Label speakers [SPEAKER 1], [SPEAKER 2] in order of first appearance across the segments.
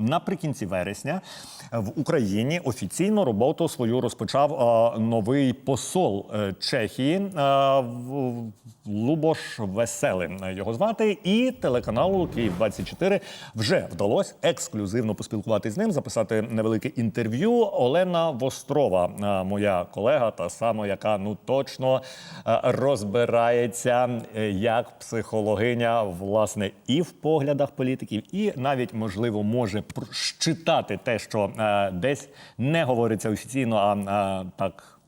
[SPEAKER 1] наприкінці вересня в Україні офіційно роботу свою розпочав е, новий посол е, Чехії е, Лубош Веселий його звати, і телеканалу Київ 24 вже вдалося ексклюзивно поспілкуватися з ним, записати невелике інтерв'ю. Олена Вострова, моя колега, та сама, яка ну точно розбирається як психологиня, власне, і в поглядах політиків, і навіть можливо може щитати те, що е, десь не говориться офіційно, а е, так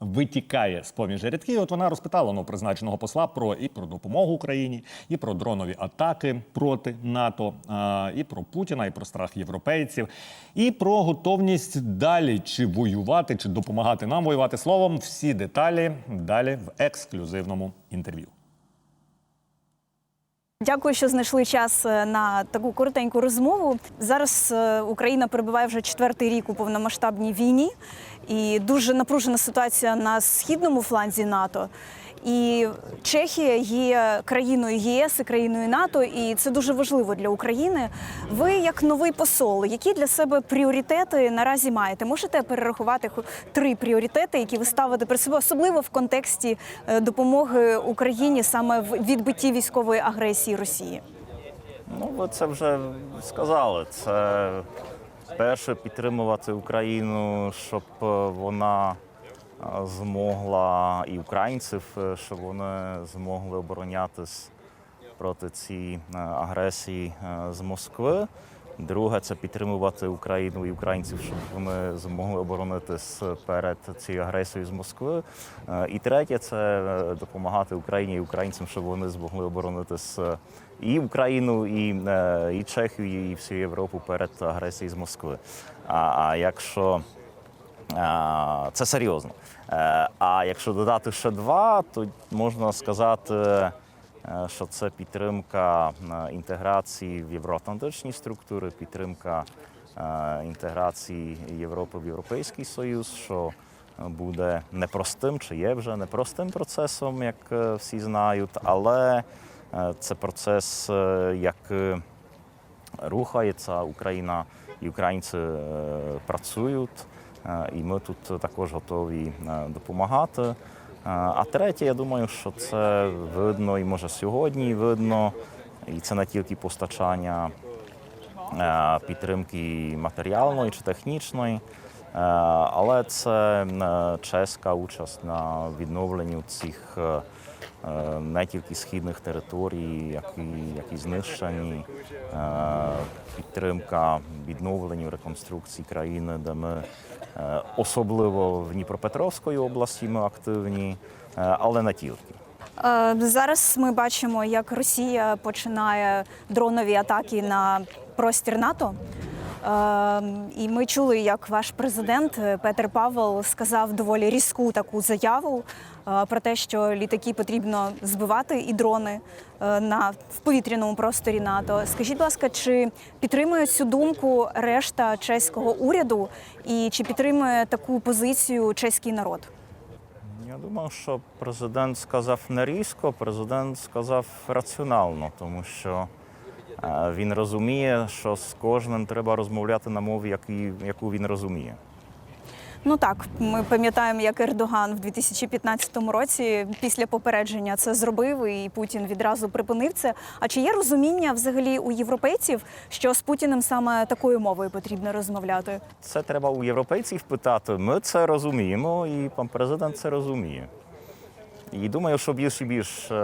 [SPEAKER 1] витікає з поміж рядків. От вона розпитала ну, призначеного посла про і про допомогу Україні, і про дронові атаки проти НАТО, а, і про Путіна, і про страх європейців, і про готовність далі чи воювати, чи допомагати нам воювати. Словом, всі деталі далі в ексклюзивному інтерв'ю.
[SPEAKER 2] Дякую, що знайшли час е, на таку коротеньку розмову. Зараз е, Україна перебуває вже четвертий рік у повномасштабній війні, і дуже напружена ситуація на східному фланзі НАТО. І Чехія є країною ЄС і країною НАТО, і це дуже важливо для України. Ви, як новий посол, які для себе пріоритети наразі маєте? Можете перерахувати три пріоритети, які ви ставите перед собою, особливо в контексті е, допомоги Україні саме в відбитті військової агресії Росії?
[SPEAKER 3] Ну, ви це вже сказали. Це перше підтримувати Україну, щоб е, вона змогла і українців, е, щоб вони змогли оборонятись проти цієї е, агресії е, з Москви. Друге це підтримувати Україну і українців, щоб вони змогли оборонитись перед цією агресією з Москви. І третє це допомагати Україні і українцям, щоб вони змогли оборонитись і Україну, і, і Чехію, і всю Європу перед агресією з Москви. А, а якщо Це серйозно. Е, А якщо додати ще два, то можна сказати, е, що це підтримка е, інтеграції в євроатлантичні структури, підтримка е, інтеграції Європи в Європейський Союз, що е, буде непростим чи є вже непростим процесом, як е, всі знають, але е, це процес, е, як е, рухається Україна і українці е, працюють, е, і ми тут також готові е, допомагати. Е, А третє, я думаю, що це видно і може сьогодні видно, і це не тільки постачання е, підтримки матеріальної чи технічної, е, але це е, чеська участь на відновленню цих е, е, не тільки східних територій, які, які знищені, е, підтримка відновленню реконструкції країни, де ми е, особливо в Дніпропетровської області ми активні, е, але не тільки.
[SPEAKER 2] Е, Зараз ми бачимо, як Росія починає дронові атаки на простір НАТО. Е, І ми чули, як ваш президент е, Петер Павел сказав доволі різку таку заяву е, про те, що літаки потрібно збивати і дрони е, на в повітряному просторі НАТО. Скажіть, будь ласка, чи підтримує цю думку решта чеського уряду, і чи підтримує таку позицію чеський народ?
[SPEAKER 3] Я думаю, що президент сказав не різко, президент сказав раціонально, тому що він розуміє, що з кожним треба розмовляти на мові, яку він розуміє.
[SPEAKER 2] Ну так, ми пам'ятаємо, як Ердоган в 2015 році після попередження це зробив, і Путін відразу припинив це. А чи є розуміння взагалі у європейців, що з Путіним саме такою мовою потрібно розмовляти?
[SPEAKER 3] Це треба у європейців питати. Ми це розуміємо, і пан президент це розуміє. І думаю, що більше і більше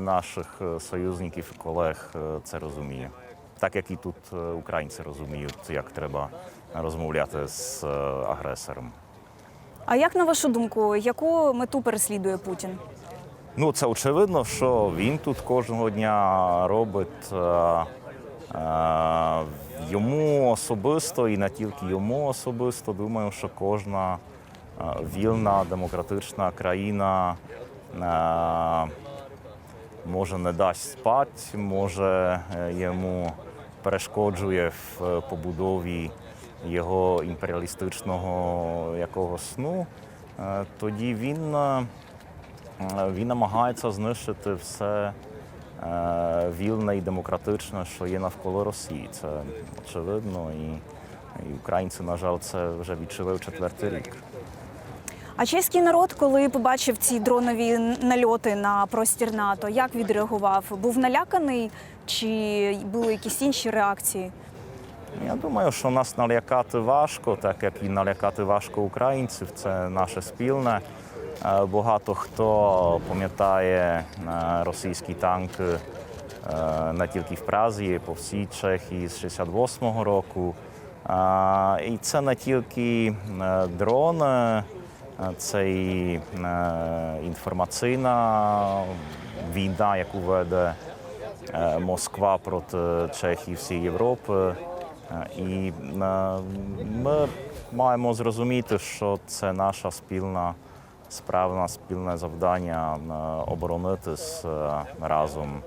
[SPEAKER 3] наших е, союзників і колег е, це розуміє. Так як і тут е, українці розуміють, як треба розмовляти з агресором.
[SPEAKER 2] А як на вашу думку, яку мету переслідує Путін?
[SPEAKER 3] Ну, це очевидно, що він тут кожного дня робить йому особисто і не тільки йому особисто. Думаю, що кожна вільна демократична країна може не дасть спати, може е, йому перешкоджує в е, побудові його імперіалістичного якогось сну. Е, Тоді він. е, Е, Він намагається знищити все, е, вільне і демократичне, що є навколо Росії. Це очевидно, і, і українці, на жаль, це вже відчувають четвертий рік.
[SPEAKER 2] А чеський народ, коли побачив ці дронові нальоти на простір НАТО, як відреагував? Був наляканий чи були якісь інші реакції?
[SPEAKER 3] Я думаю, що нас налякати важко, так як і налякати важко українців. Це наше спільне. Е, Багато хто пам'ятає е, російські танки е, не тільки в Празі, по всій Чехії з 68-го року. І це не тільки дрони, е, це і е, інформаційна війна, яку веде е, Москва проти Чехії, всієї Європи. Е, І ми маємо зрозуміти, що це наша спільна справа, спільне завдання оборонитись разом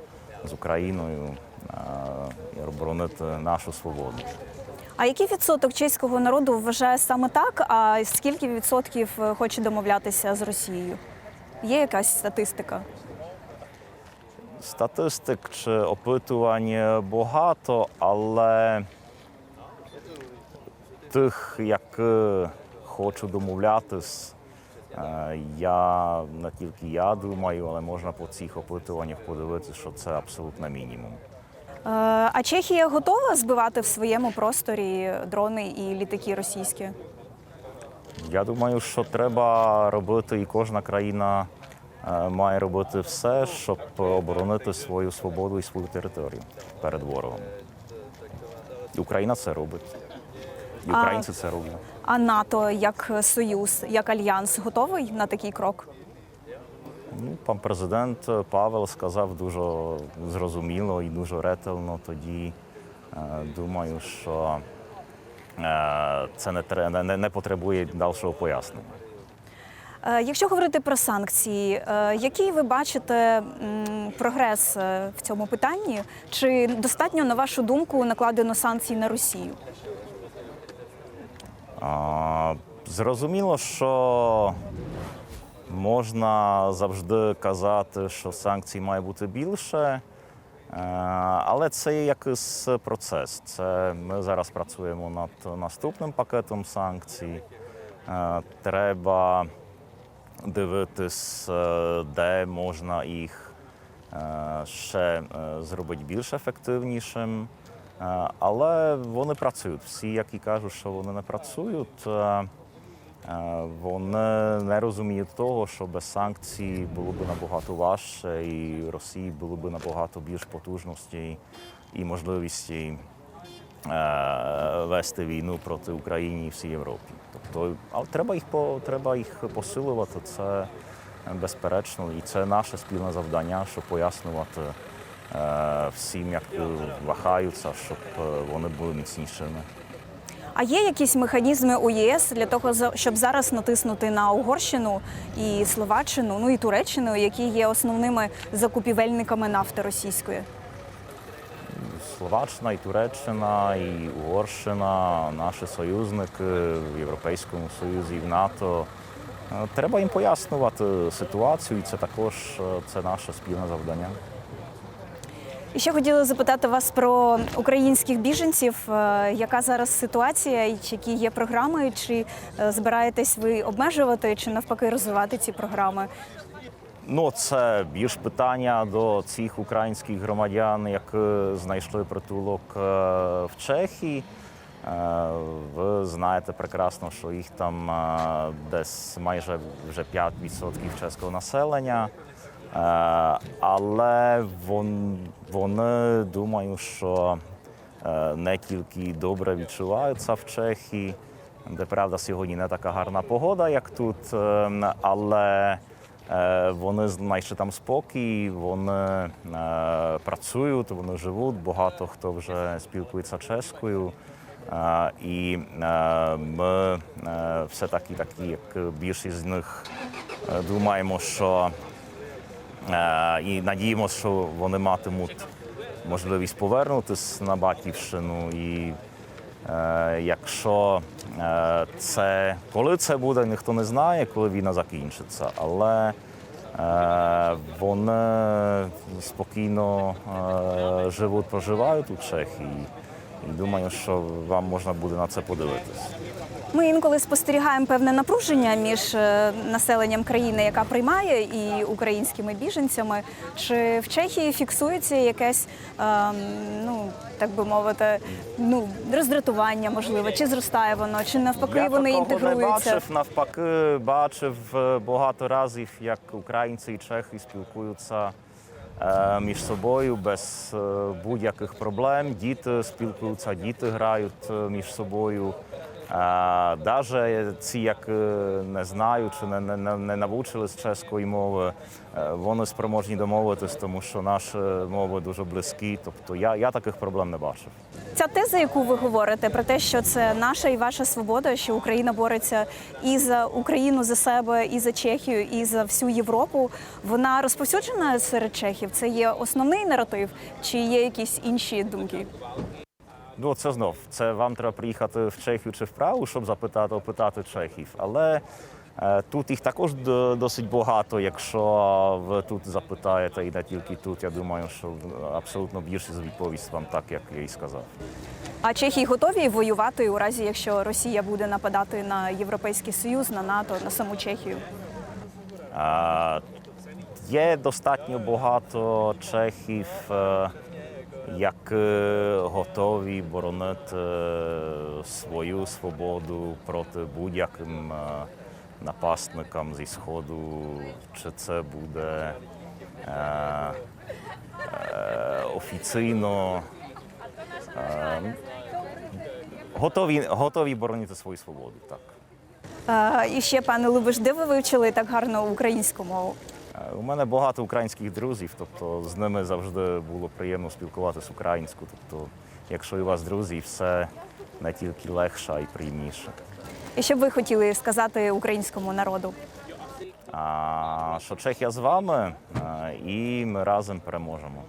[SPEAKER 3] з Україною і оборонити нашу свободу.
[SPEAKER 2] А який відсоток чеського народу вважає саме так? А скільки відсотків е, хоче домовлятися з Росією? Є якась статистика?
[SPEAKER 3] Статистик чи опитувань багато, але тих, які хочу домовлятись, е, я не тільки я думаю, але можна по цих опитуваннях подивитися, що це абсолютно мінімум.
[SPEAKER 2] Е, А Чехія готова збивати в своєму просторі дрони і літаки російські?
[SPEAKER 3] Я думаю, що треба робити, і кожна країна е, має робити все, щоб оборонити свою свободу і свою територію перед ворогом. І Україна це робить. І
[SPEAKER 2] А-
[SPEAKER 3] українці це роблять.
[SPEAKER 2] А НАТО як союз, як альянс готовий на такий крок?
[SPEAKER 3] Ну, пан президент Павел сказав дуже зрозуміло і дуже ретельно. Тоді е, думаю, що е, це не, не, не потребує дальшого пояснення.
[SPEAKER 2] Е, Якщо говорити про санкції, е, який ви бачите прогрес е, в цьому питанні? Чи достатньо, на вашу думку, накладено санкцій на Росію?
[SPEAKER 3] А, Зрозуміло, що можна завжди казати, що санкцій має бути більше, е, але це є якийсь процес. Це ми зараз працюємо над наступним пакетом санкцій. Е, Треба дивитись, е, де можна їх ще зробити більш ефективнішим. Але вони працюють. Всі, які кажуть, що вони не працюють, вони не розуміють того, що без санкцій було б набагато важче, і Росії було б набагато більш потужностей і можливості е, вести війну проти України і всій Європі. Тобто, але треба їх по треба їх посилювати. Це безперечно, і це наше спільне завдання, щоб пояснювати е, всім, як вахаються, щоб е, вони були міцнішими.
[SPEAKER 2] А є якісь механізми у ЄС для того, щоб зараз натиснути на Угорщину і Словаччину, ну і Туреччину, які є основними закупівельниками нафти російської?
[SPEAKER 3] Словаччина, і Туреччина, і Угорщина, наші союзники в Європейському Союзі і в НАТО. Е, Треба їм пояснювати ситуацію, і це також е, це наше спільне завдання.
[SPEAKER 2] І ще хотіла запитати вас про українських біженців. Е, Яка зараз ситуація, які є програми? Чи е, збираєтесь ви обмежувати, чи навпаки розвивати ці програми?
[SPEAKER 3] Ну, це більш питання до цих українських громадян, які знайшли притулок е, в Чехії. Е, Ви знаєте прекрасно, що їх там е, десь майже вже 5% чеського населення. Е, Але вон, вони думаю, що е, не тільки добре відчуваються в Чехії, де правда сьогодні не така гарна погода, як тут, е, але вони знайшли там спокій, вони працюють, вони живуть. Багато хто вже спілкується чеською. І ми е, все-таки такі, як більшість з них думаємо, що і надіємося, що вони матимуть можливість повернутися на батьківщину. І е, якщо е, це коли це буде, ніхто не знає, коли війна закінчиться. Але Е, Вони спокійно е, живуть, проживають у Чехії. І думаю, що вам можна буде на це подивитись.
[SPEAKER 2] Ми інколи спостерігаємо певне напруження між е, населенням країни, яка приймає, і українськими біженцями. Чи в Чехії фіксується якесь, ем, ну так би мовити, ну роздратування, можливо, чи зростає воно, чи навпаки
[SPEAKER 3] Я
[SPEAKER 2] вони інтегруються?
[SPEAKER 3] бачив, навпаки, бачив е, багато разів, як українці і чехи спілкуються е, між собою без будь-яких проблем. Діти спілкуються, діти грають між собою. Навіть ці, як е, не знають чи не, не, не, навчились чеської мови, е, вони спроможні домовитись, тому що наші мови дуже близькі. Тобто я, я таких проблем не бачив.
[SPEAKER 2] Ця теза, яку ви говорите, про те, що це наша і ваша свобода, що Україна бореться і за Україну за себе, і за Чехію, і за всю Європу. Вона розповсюджена серед чехів. Це є основний наратив, чи є якісь інші думки?
[SPEAKER 3] Ну, це знов. Це вам треба приїхати в Чехію чи в Прагу, щоб запитати, опитати чехів. Але е, тут їх також досить багато. Якщо ви тут запитаєте і не тільки тут, я думаю, що абсолютно більшість відповість вам так, як я і сказав.
[SPEAKER 2] А Чехії готові воювати у разі, якщо Росія буде нападати на Європейський Союз, на НАТО, на саму Чехію?
[SPEAKER 3] Е, Є достатньо багато чехів, е, як е, готові боронити е, свою свободу проти будь-яким е, напасникам зі сходу, чи це буде е, е, офіційно. е, Готові, готові боронити свою свободу, так.
[SPEAKER 2] Е, і ще, пане Лубиш, де ви вивчили так гарно українську мову?
[SPEAKER 3] У мене багато українських друзів, тобто з ними завжди було приємно спілкуватися українською. Тобто, якщо у вас друзі, все не тільки легше, а й приємніше.
[SPEAKER 2] І що б ви хотіли сказати українському народу?
[SPEAKER 3] А що Чехія з вами, і ми разом переможемо.